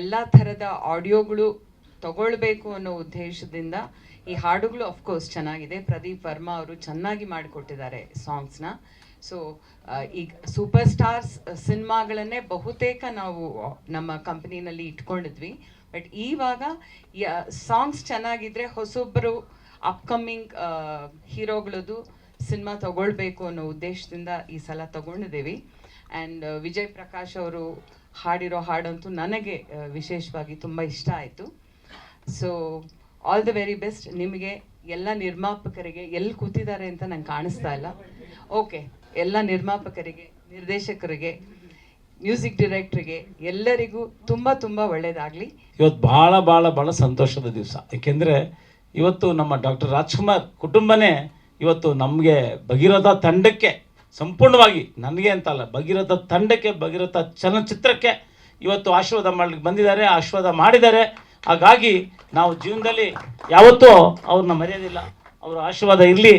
ಎಲ್ಲ ಥರದ ಆಡಿಯೋಗಳು ತಗೊಳ್ಬೇಕು ಅನ್ನೋ ಉದ್ದೇಶದಿಂದ ಈ ಹಾಡುಗಳು ಅಫ್ಕೋರ್ಸ್ ಚೆನ್ನಾಗಿದೆ. ಪ್ರದೀಪ್ ವರ್ಮಾ ಅವರು ಚೆನ್ನಾಗಿ ಮಾಡಿಕೊಟ್ಟಿದ್ದಾರೆ ಸಾಂಗ್ಸ್ನ ಸೊ ಈಗ ಸೂಪರ್ ಸ್ಟಾರ್ಸ್ ಸಿನಿಮಾಗಳನ್ನೇ ಬಹುತೇಕ ನಾವು ನಮ್ಮ ಕಂಪ್ನಿನಲ್ಲಿ ಇಟ್ಕೊಂಡಿದ್ವಿ. ಬಟ್ ಈವಾಗ ಸಾಂಗ್ಸ್ ಚೆನ್ನಾಗಿದ್ರೆ ಹೊಸೊಬ್ಬರು ಅಪ್ಕಮಿಂಗ್ ಹೀರೋಗಳದ್ದು ಸಿನಿಮಾ ತಗೊಳ್ಬೇಕು ಅನ್ನೋ ಉದ್ದೇಶದಿಂದ ಈ ಸಲ ತಗೊಂಡಿದ್ದೀವಿ. ಆ್ಯಂಡ್ ವಿಜಯ್ ಪ್ರಕಾಶ್ ಅವರು ಹಾಡಿರೋ ಹಾಡಂತೂ ನನಗೆ ವಿಶೇಷವಾಗಿ ತುಂಬ ಇಷ್ಟ ಆಯಿತು. So all the very best ನಿಮಗೆ ಎಲ್ಲ ನಿರ್ಮಾಪಕರಿಗೆ ಎಲ್ಲಿ ಕೂತಿದ್ದಾರೆ ಅಂತ ನಂಗೆ ಕಾಣಿಸ್ತಾ ಇಲ್ಲ. ಓಕೆ ಎಲ್ಲ ನಿರ್ಮಾಪಕರಿಗೆ, ನಿರ್ದೇಶಕರಿಗೆ ಮ್ಯೂಸಿಕ್ ಡೈರೆಕ್ಟ್ರಿಗೆ ಎಲ್ಲರಿಗೂ ತುಂಬ ತುಂಬ ಒಳ್ಳೆಯದಾಗಲಿ ಇವತ್ತು ಭಾಳ ಭಾಳ ಭಾಳ ಸಂತೋಷದ ದಿವಸ. ಏಕೆಂದರೆ ಇವತ್ತು ನಮ್ಮ ಡಾಕ್ಟರ್ ರಾಜ್ಕುಮಾರ್ ಕುಟುಂಬನೇ ಇವತ್ತು ನಮಗೆ ಭಗೀರಥ ತಂಡಕ್ಕೆ ಸಂಪೂರ್ಣವಾಗಿ ನನಗೆ ಅಂತಲ್ಲ ಭಗೀರಥ ತಂಡಕ್ಕೆ, ಭಗೀರಥ ಚಲನಚಿತ್ರಕ್ಕೆ ಇವತ್ತು ಆಶೀರ್ವಾದ ಮಾಡ್ಲಿಕ್ಕೆ ಬಂದಿದ್ದಾರೆ, ಆಶೀರ್ವಾದ ಮಾಡಿದ್ದಾರೆ. ಹಾಗಾಗಿ ನಾವು ಜೀವನದಲ್ಲಿ ಯಾವತ್ತೂ ಅವ್ರನ್ನ ಮರೆಯೋದಿಲ್ಲ, ಅವರ ಆಶೀರ್ವಾದ ಇರಲಿ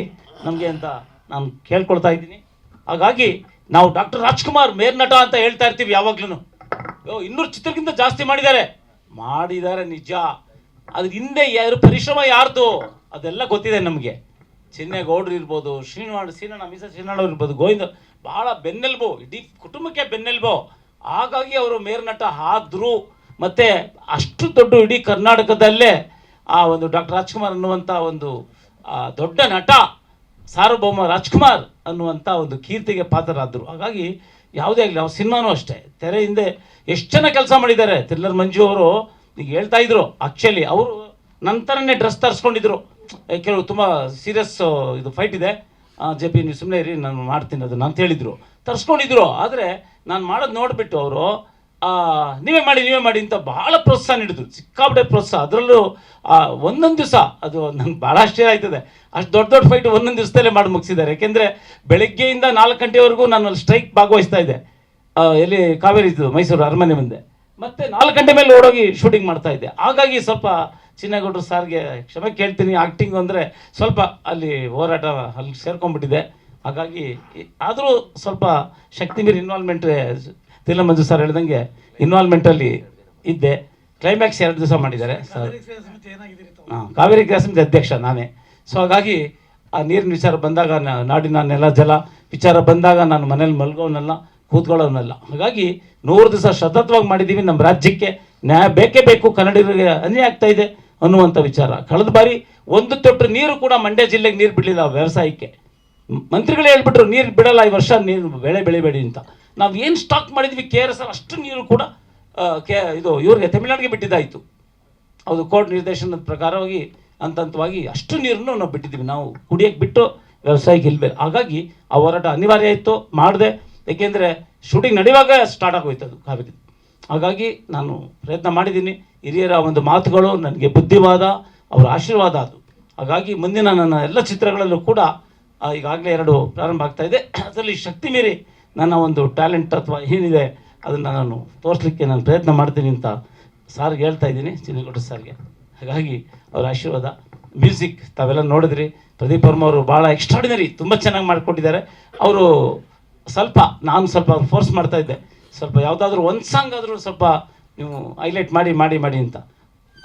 ನಮಗೆ ಅಂತ ನಾನು ಕೇಳ್ಕೊಳ್ತಾ ಇದ್ದೀನಿ. ಹಾಗಾಗಿ ನಾವು ಡಾಕ್ಟರ್ ರಾಜ್ಕುಮಾರ್ ಮೇರ್ನಟ ಅಂತ ಹೇಳ್ತಾ ಇರ್ತೀವಿ ಯಾವಾಗ್ಲೂ ಇನ್ನೂರು ಚಿತ್ರಕ್ಕಿಂತ ಜಾಸ್ತಿ ಮಾಡಿದ್ದಾರೆ. ಮಾಡಿದ್ದಾರೆ ನಿಜ. ಅದ್ರ ಹಿಂದೆ ಯಾರು, ಪರಿಶ್ರಮ ಯಾರ್ದು? ಅದೆಲ್ಲ ಗೊತ್ತಿದೆ ನಮಗೆ. ಚಿನ್ನೇಗೌಡ್ರು ಇರ್ಬೋದು, ಶ್ರೀನಿವಾಡ ಶ್ರೀನಣ್ಣ ಮೀಸ ಶ್ರೀನಣ್ಣ ಇರ್ಬೋದು, ಗೋವಿಂದ, ಬಹಳ ಬೆನ್ನೆಲುಬು, ಇಡೀ ಕುಟುಂಬಕ್ಕೆ ಬೆನ್ನೆಲುಬು. ಹಾಗಾಗಿ ಅವರು ಮೇರ್ನಟ ಆದ್ರು. ಮತ್ತೆ ಅಷ್ಟು ದೊಡ್ಡ ಇಡೀ ಕರ್ನಾಟಕದಲ್ಲೇ ಆ ಒಂದು ಡಾಕ್ಟರ್ ರಾಜ್ಕುಮಾರ್ ಅನ್ನುವಂಥ ಒಂದು ದೊಡ್ಡ ನಟ ಸಾರ್ವಭೌಮ ರಾಜ್ಕುಮಾರ್ ಅನ್ನುವಂಥ ಒಂದು ಕೀರ್ತಿಗೆ ಪಾತ್ರರಾದರು. ಹಾಗಾಗಿ ಯಾವುದೇ ಆಗಲಿ, ಅವ್ರ ಸಿನಿಮಾನೂ ಅಷ್ಟೇ. ತೆರೆ ಹಿಂದೆ ಎಷ್ಟು ಜನ ಕೆಲಸ ಮಾಡಿದ್ದಾರೆ? ಥ್ರಿಲ್ಲರ್ ಮಂಜು ಅವರು, ಈಗ ಹೇಳ್ತಾ ಇದ್ರು ಆಕ್ಚುಲಿ ಅವರು ನಂತರನೇ ಡ್ರೆಸ್ ತರಿಸ್ಕೊಂಡಿದ್ರು. ಕೆಲವು ತುಂಬ ಸೀರಿಯಸ್ ಇದು ಫೈಟ್ ಇದೆ. ಜೆ ಪಿ ನೀವು ಸುಮ್ಮನೆ ಇರಿ, ನಾನು ಮಾಡ್ತೀನಿ ಅದನ್ನು ಅಂತ ಹೇಳಿದರು. ತರಿಸ್ಕೊಂಡಿದ್ರು, ಆದರೆ ನಾನು ಮಾಡೋದು ನೋಡಿಬಿಟ್ಟು ಅವರು ನೀವೇ ಮಾಡಿ ನೀವೇ ಮಾಡಿ ಅಂತ ಭಾಳ ಪ್ರೋತ್ಸಾಹ ನೀಡಿದ್ರು. ಸಿಕ್ಕಾಪಟ್ಟೆ ಪ್ರೋತ್ಸಾಹ. ಅದರಲ್ಲೂ ಒಂದೊಂದು ದಿವಸ, ಅದು ನಂಗೆ ಭಾಳ ಆಶ್ಚರ್ಯ ಆಯ್ತದೆ. ಅಷ್ಟು ದೊಡ್ಡ ದೊಡ್ಡ ಫೈಟ್ ಒಂದೊಂದು ದಿವಸದಲ್ಲೇ ಮಾಡಿ ಮುಗಿಸಿದ್ದಾರೆ. ಯಾಕೆಂದರೆ ಬೆಳಗ್ಗೆಯಿಂದ ನಾಲ್ಕು ಗಂಟೆವರೆಗೂ ನಾನು ಅಲ್ಲಿ ಸ್ಟ್ರೈಕ್ ಭಾಗವಹಿಸ್ತಾ ಇದ್ದೆ ಎಲ್ಲಿ ಕಾವೇರಿ ಇದ್ದು ಮೈಸೂರು ಅರಮನೆ ಮುಂದೆ. ಮತ್ತೆ ನಾಲ್ಕು ಗಂಟೆ ಮೇಲೆ ಓಡೋಗಿ ಶೂಟಿಂಗ್ ಮಾಡ್ತಾ ಇದ್ದೆ ಹಾಗಾಗಿ ಸ್ವಲ್ಪ ಚಿನ್ನಗೌಡರು ಸಾರ್ಗೆ ಕ್ಷಮೆ ಕೇಳ್ತೀನಿ. ಆ್ಯಕ್ಟಿಂಗ್ ಅಂದರೆ ಸ್ವಲ್ಪ ಅಲ್ಲಿ ಹೋರಾಟ ಅಲ್ಲಿ ಸೇರ್ಕೊಂಡ್ಬಿಟ್ಟಿದೆ. ಹಾಗಾಗಿ ಆದರೂ ಸ್ವಲ್ಪ ಶಕ್ತಿ ಮೀರಿ ಇನ್ವಾಲ್ವ್ಮೆಂಟ್ ತಿಲ್ಲ ಮಂಜು ಸರ್ ಹೇಳ್ದಂಗೆ ಇನ್ವಾಲ್ವ್ಮೆಂಟಲ್ಲಿ ಇದ್ದೆ. ಕ್ಲೈಮ್ಯಾಕ್ಸ್ ಎರಡು ದಿವಸ ಮಾಡಿದ್ದಾರೆ ಸರ್ ಹಾಂ ಕಾವೇರಿ ಕ್ರಿಯಾ ಸಮಿತಿ ಅಧ್ಯಕ್ಷ ನಾನೇ. ಸೊ ಹಾಗಾಗಿ ಆ ನೀರಿನ ವಿಚಾರ ಬಂದಾಗ ನಾಡಿನ ನೆಲ ಜಲ ವಿಚಾರ ಬಂದಾಗ ನಾನು ಮನೇಲಿ ಮಲ್ಗೋನಲ್ಲ ಕೂತ್ಕೊಳ್ಳೋನಲ್ಲ. ಹಾಗಾಗಿ ನೂರು ದಿವಸ ಸತತವಾಗಿ ಮಾಡಿದ್ದೀವಿ ನಮ್ಮ ರಾಜ್ಯಕ್ಕೆ ನ್ಯಾಯ ಬೇಕೇ ಬೇಕು. ಕನ್ನಡಿಗರಿಗೆ ಅನ್ಯಾಯ ಆಗ್ತಾ ಇದೆ. ಅನ್ನುವಂಥ ವಿಚಾರ. ಕಳೆದ ಬಾರಿ ಒಂದು ತೊಟ್ಟು ನೀರು ಕೂಡ ಮಂಡ್ಯ ಜಿಲ್ಲೆಗೆ ನೀರು ಬಿಡಲಿಲ್ಲ ವ್ಯವಸಾಯಕ್ಕೆ. ಮಂತ್ರಿಗಳು ಹೇಳ್ಬಿಟ್ರು, ನೀರು ಬಿಡಲ್ಲ, ಈ ವರ್ಷ ನೀರು ಬೆಳೆ ಬೆಳಿಬೇಡಿ ಅಂತ. ನಾವು ಏನು ಸ್ಟಾಕ್ ಮಾಡಿದ್ವಿ ಕೆ ಆರ್ ಎಸ್ ಅಷ್ಟು ನೀರು ಕೂಡ ಕೆ ಇದು ಇವ್ರಿಗೆ ತಮಿಳ್ನಾಡಿಗೆ ಬಿಟ್ಟಿದ್ದಾಯಿತು. ಅದು ಕೋರ್ಟ್ ನಿರ್ದೇಶನದ ಪ್ರಕಾರವಾಗಿ ಹಂತ ಹಂತವಾಗಿ ಅಷ್ಟು ನೀರನ್ನು ನಾವು ಬಿಟ್ಟಿದ್ದೀವಿ. ನಾವು ಕುಡಿಯೋಕ್ಕೆ ಬಿಟ್ಟು ವ್ಯವಸಾಯಕ್ಕೆ ಇಲ್ವೇ. ಹಾಗಾಗಿ ಆ ಹೋರಾಟ ಅನಿವಾರ್ಯ ಇತ್ತು, ಮಾಡಿದೆ. ಏಕೆಂದರೆ ಶೂಟಿಂಗ್ ನಡೆಯುವಾಗ ಸ್ಟಾರ್ಟ್ ಆಗೋಯ್ತು ಅದು ಕಾವೇರಿ. ಹಾಗಾಗಿ ನಾನು ಪ್ರಯತ್ನ ಮಾಡಿದ್ದೀನಿ ಹಿರಿಯರ ಒಂದು ಮಾತುಗಳು ನನಗೆ ಬುದ್ಧಿವಾದ, ಅವರ ಆಶೀರ್ವಾದ ಅದು. ಹಾಗಾಗಿ ಮುಂದಿನ ನನ್ನ ಎಲ್ಲ ಚಿತ್ರಗಳಲ್ಲೂ ಕೂಡ ಈಗಾಗಲೇ ಎರಡು ಪ್ರಾರಂಭ ಆಗ್ತಾ ಇದೆ. ಅದರಲ್ಲಿ ಶಕ್ತಿ ಮೀರಿ ನನ್ನ ಒಂದು ಟ್ಯಾಲೆಂಟ್ ಅಥವಾ ಏನಿದೆ ಅದನ್ನು ನಾನು ತೋರಿಸಲಿಕ್ಕೆ ನಾನು ಪ್ರಯತ್ನ ಮಾಡ್ತೀನಿ ಅಂತ ಸಾರ್ಗೆ ಹೇಳ್ತಾ ಇದ್ದೀನಿ, ಚಿನ್ನಗೌಡ ಸಾರ್ಗೆ. ಹಾಗಾಗಿ ಅವರ ಆಶೀರ್ವಾದ, ಮ್ಯೂಸಿಕ್ ತಾವೆಲ್ಲ ನೋಡಿದ್ರಿ. ಪ್ರದೀಪ್ ವರ್ಮ ಅವರು ಭಾಳ ಎಕ್ಸ್ಟ್ರಾಡಿನರಿ ತುಂಬ ಚೆನ್ನಾಗಿ ಮಾಡ್ಕೊಂಡಿದ್ದಾರೆ. ಅವರು ಸ್ವಲ್ಪ, ನಾನು ಸ್ವಲ್ಪ ಫೋರ್ಸ್ ಮಾಡ್ತಾ ಇದ್ದೆ. ಸ್ವಲ್ಪ ಯಾವುದಾದ್ರೂ ಒಂದು ಸಾಂಗ್ ಆದರೂ ಸ್ವಲ್ಪ ನೀವು ಹೈಲೈಟ್ ಮಾಡಿ ಮಾಡಿ ಮಾಡಿ ಅಂತ.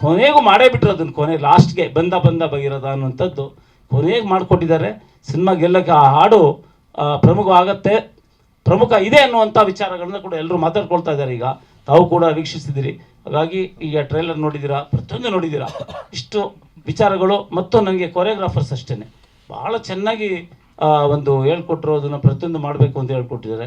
ಕೊನೆಗೂ ಮಾಡೇ ಬಿಟ್ಟರು ಅದನ್ನು, ಕೊನೆ ಲಾಸ್ಟ್ಗೆ ಬಂದ ಬಂದ ಬಗಿರೋದ ಅನ್ನುವಂಥದ್ದು ಕೊನೆಗೆ ಮಾಡಿಕೊಟ್ಟಿದ್ದಾರೆ. ಸಿನಿಮಾ ಗೆಲ್ಲಕ್ಕೆ ಆ ಹಾಡು ಪ್ರಮುಖ ಆಗತ್ತೆ. ಪ್ರಮುಖ ಇದೆ ಅನ್ನುವಂಥ ವಿಚಾರಗಳನ್ನ ಕೂಡ ಎಲ್ಲರೂ ಮಾತಾಡ್ಕೊಳ್ತಾ ಇದ್ದಾರೆ ಈಗ. ತಾವು ಕೂಡ ವೀಕ್ಷಿಸಿದಿರಿ. ಹಾಗಾಗಿ ಈಗ ಟ್ರೈಲರ್ ನೋಡಿದ್ದೀರಾ ಪ್ರತಿಯೊಂದು ನೋಡಿದ್ದೀರಾ ಇಷ್ಟು ವಿಚಾರಗಳು ಮತ್ತು ನನಗೆ ಕೊರಿಯೋಗ್ರಾಫರ್ಸ್ ಅಷ್ಟೇ ಭಾಳ ಚೆನ್ನಾಗಿ ಒಂದು ಹೇಳ್ಕೊಟ್ರು, ಅದನ್ನು ಪ್ರತಿಯೊಂದು ಮಾಡಬೇಕು ಅಂತ ಹೇಳ್ಕೊಟ್ಟಿದ್ದಾರೆ.